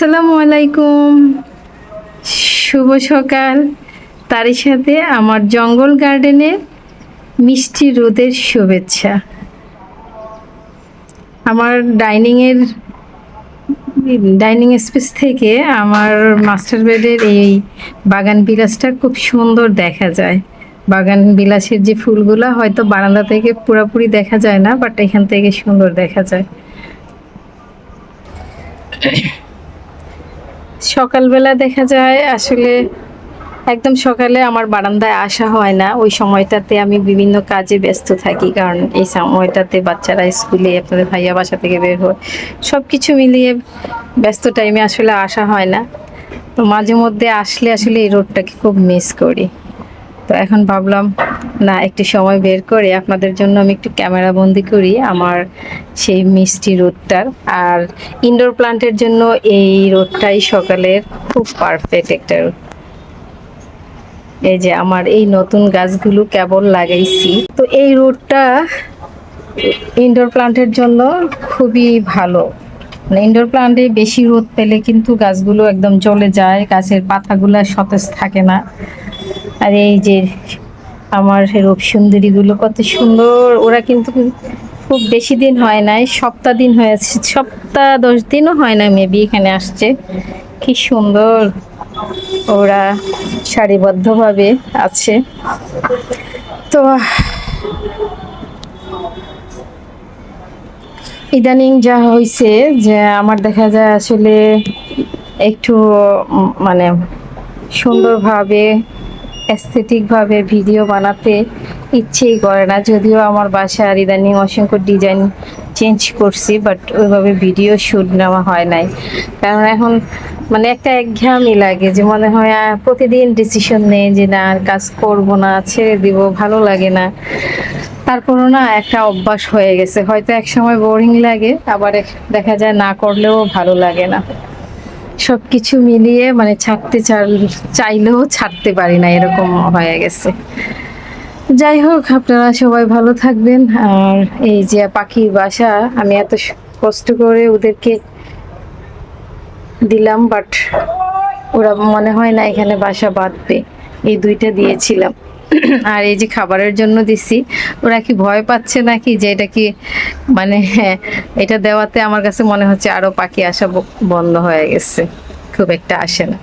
আসসালামু আলাইকুম। শুভ সকাল। তারই সাথে আমার জঙ্গল গার্ডেনে মিষ্টি রোদের শুভেচ্ছা। আমার ডাইনিংয়ের, ডাইনিং স্পেস থেকে আমার মাস্টার বেডের এই বাগান বিলাসটা খুব সুন্দর দেখা যায়। বাগান বিলাসের যে ফুলগুলো হয়তো বারান্দা থেকে পুরোপুরি দেখা যায় না বাট এখান থেকে সুন্দর দেখা যায়। সকালবেলা দেখা যায়, আসলে একদম সকালে আমার বারান্দায় আসা হয় না। ওই সময়টাতে আমি বিভিন্ন কাজে ব্যস্ত থাকি, কারণ এই সময়টাতে বাচ্চারা স্কুলে, আপনাদের ভাইয়া বাসা থেকে বের হয় সব কিছু মিলিয়ে ব্যস্ত টাইমে আসলে আসা হয় না। তো মাঝে মধ্যে আসলে আসলে এই রোডটাকে খুব মিস করি। তো এখন ভাবলাম না, একটু সময় বের করে আপনাদের জন্য আমি একটু ক্যামেরা বন্দি করি আমার সেই মিষ্টি রোদটার। আর ইনডোর প্লান্টের জন্য এই রোদটাই সকালের খুব পারফেক্ট একটা রোদ। এই যে আমার এই নতুন গাছগুলো কেবল লাগাইছি। তো এই রোদটা ইনডোর প্লান্টের জন্য খুবই ভালো। মানে ইনডোর প্লান্টে বেশি রোদ পেলে কিন্তু গাছগুলো একদম জ্বলে যায়, গাছের পাতাগুলো সতেজ থাকে না। আর এই যে আমার রূপ রূপসুন্দরীগুলো কত সুন্দর। ওরা কিন্তু খুব বেশি দিন হয় নাই, সপ্তাহ দিন হয়েছে। সপ্তাহ দশ দিনও হয় না মেবি এখানে আসছে। কি সুন্দর। ওরা সারিবদ্ধভাবে আছে। তো, ইদানিং যা হয়েছে যে আমার দেখা যায় আসলে একটু মানে সুন্দরভাবে অ্যাস্থেটিকভাবে ভিডিও বানাতে ইচ্ছেই করে না। যদিও আমার বাসার ইদানিং অসংখ্য ডিজাইন চেঞ্জ করছি বাট ওইভাবে ভিডিও শ্যুট নেওয়া হয় নাই। কারণ এখন মানে একটা একঘেয়ামি লাগে যে মনে হয় প্রতিদিন ডিসিশন নেই যে না, আর কাজ করব না, ছেড়ে দিব, ভালো লাগে না। তারপরও না একটা অভ্যাস হয়ে গেছে। হয়তো এক সময় বোরিং লাগে, আবার দেখা যায় না করলেও ভালো লাগে না। সব কিছু মিলিয়ে মানে ছাড়তে চাইলেও ছাড়তে পারি না, এরকম হয়ে গেছে। যাই হোক, আপনারা সবাই ভালো থাকবেন। আর এই যে পাখির বাসা, আমি এত কষ্ট করে ওদেরকে দিলাম বাট ওরা মনে হয় না এখানে বাসা বাঁধবে। এই দুইটা দিয়েছিলাম। আর এই যে খাবারের জন্য দিছি ওরা কি ভয় পাচ্ছে নাকি যে এটা কি মানে হ্যাঁ, এটা দেওয়াতে আমার কাছে মনে হচ্ছে আরও পাখি আসা বন্ধ হয়ে গেছে খুব একটা আসে না।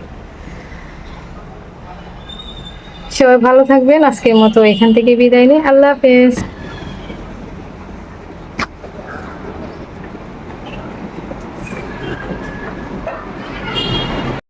সবাই ভালো থাকবেন আজকের মতো এখান থেকে বিদায় নিই আল্লাহ হাফেজ।